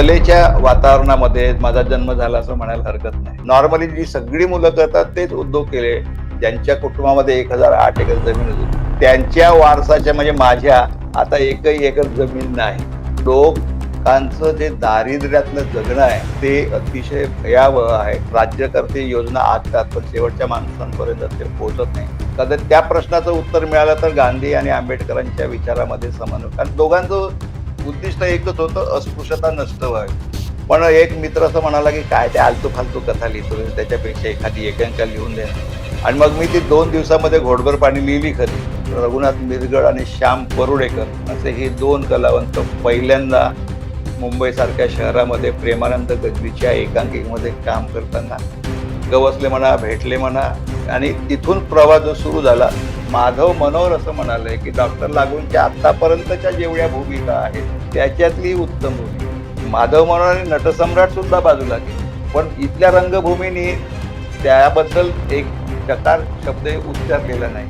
कलेच्या वातावरणामध्ये माझा जन्म झाला असं म्हणायला हरकत नाही. नॉर्मली जी सगळी मुलं करतात तेच उद्योग केले. ज्यांच्या कुटुंबामध्ये एक हजार आठ एकर जमीन होती. त्यांच्या वारसाच्या म्हणजे माझ्या आता एकही एकर जमीन नाही. लोकांचं जे दारिद्र्यातलं जगणं आहे ते अतिशय भयावह आहे. राज्यकर्ते योजना आखतात पण शेवटच्या माणसांपर्यंत ते पोहोचत नाही. कदाचित त्या प्रश्नाचं उत्तर मिळालं तर गांधी आणि आंबेडकरांच्या विचारामध्ये समन्वय. कारण दोघांचं उद्दिष्ट एकच होतं अस्पृश्यता नष्ट व्हावी. पण एक मित्र असं म्हणाला की काय ते आलतू फालतू कथा लिहितो त्याच्यापेक्षा एखादी एकांका लिहून दे. आणि मग मी ती दोन दिवसामध्ये घोडभर पाणी लिहिली खरी. रघुनाथ मिरगड आणि श्याम परुडेकर असे हे दोन कलावंत पहिल्यांदा मुंबईसारख्या शहरामध्ये प्रेमानंद गजबीच्या एकांकिकेमध्ये काम करताना गवसले म्हणा भेटले म्हणा आणि तिथून प्रवास जो सुरू झाला माधव मनोहर असं म्हणाले की डॉक्टर लागूंच्या आतापर्यंतच्या जेवढ्या भूमिका आहेत त्याच्यातली उत्तम भूमिका माधव मनोहर आणि नटसम्राट सुद्धा बाजूला गेले. पण इथल्या रंगभूमीने त्याबद्दल एक चकार शब्द उच्चारलेला नाही.